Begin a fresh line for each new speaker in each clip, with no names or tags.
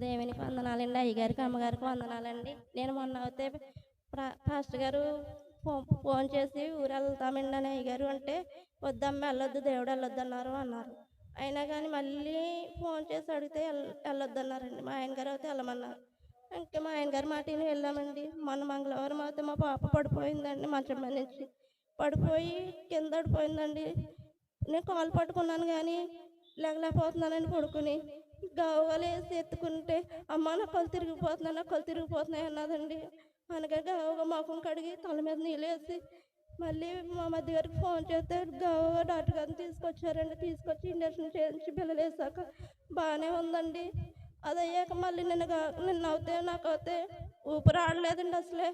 దేవునికి వందనాలండి అయ్యగారికి అమ్మగారికి వందనాలండి. నేను మొన్న అయితే ప్రా- పాస్టర్ గారు ఫోన్ ఫోన్ చేసి ఊరు వెళ్తామండి అని అయ్యగారు అంటే వద్దమ్మ వెళ్ళొద్దు దేవుడు వెళ్ళొద్దు అన్నారు. అన్నారు అయినా కానీ మళ్ళీ ఫోన్ చేసి అడిగితే వెళ్ళొద్దు అన్నారండి మా ఆయన గారు అయితే వెళ్ళమన్నారు. ఇంకా మా ఆయన గారి మాట వెళ్ళామండి. మొన్న మంగళవారం అయితే మా పాప పడిపోయిందండి మంచం మీద నుంచి. పడిపోయి కింద పడిపోయిందండి. నేను కాలు పట్టుకున్నాను కానీ లేగలేకపోతున్నానని పడుకుని గావాలు వేసి ఎత్తుకుంటే అమ్మ నా కళ్ళు తిరిగిపోతున్నాయి నా కళ్ళు తిరిగిపోతున్నాయి అన్నదండి. అనగా గావుగా ముఖం కడిగి తల మీద నీళ్ళు వేసి మళ్ళీ మా మధ్య గారికి ఫోన్ చేస్తే గావుగా డాక్టర్ గారిని తీసుకొచ్చారండి. తీసుకొచ్చి ఇంజక్షన్ చేయించి పిల్లలు వేసాక బాగానే ఉందండి. అది అయ్యాక మళ్ళీ నిన్న నిన్న అవుతే నాకు అవుతే ఊపిరి ఆడలేదండి అసలే.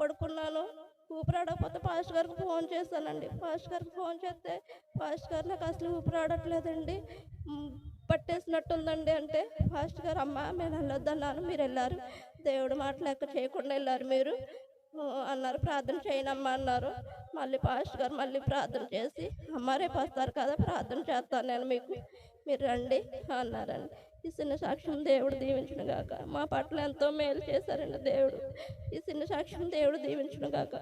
పడుకున్నాను. ఊపిరాడకపోతే పాస్ట్ గారికి ఫోన్ చేశానండి. పాస్ట్ గారికి ఫోన్ చేస్తే పాస్ట్ గారు నాకు అసలు ఊపిరాడట్లేదండి. పట్టేసినట్టుందండి అంటే పాస్ట్ గారు అమ్మ మేము వెళ్ళొద్దన్నాను మీరు వెళ్ళారు. దేవుడు మాట లెక్క చేయకుండా వెళ్ళారు మీరు. అన్నారు ప్రార్థన చేయనమ్మా అన్నారు. మళ్ళీ పాస్ట్ గారు మళ్ళీ ప్రార్థన చేసి అమ్మ రేపు వస్తారు కదా ప్రార్థన చేస్తాను నేను మీకు. మీరు రండి అన్నారండి. ఈ చిన్న సాక్ష్యం దేవుడు దీవించును గాక. మా పట్ల ఎంతో మేలు చేశారండి దేవుడు. ఈ చిన్న సాక్ష్యం దేవుడు దీవించును గాక.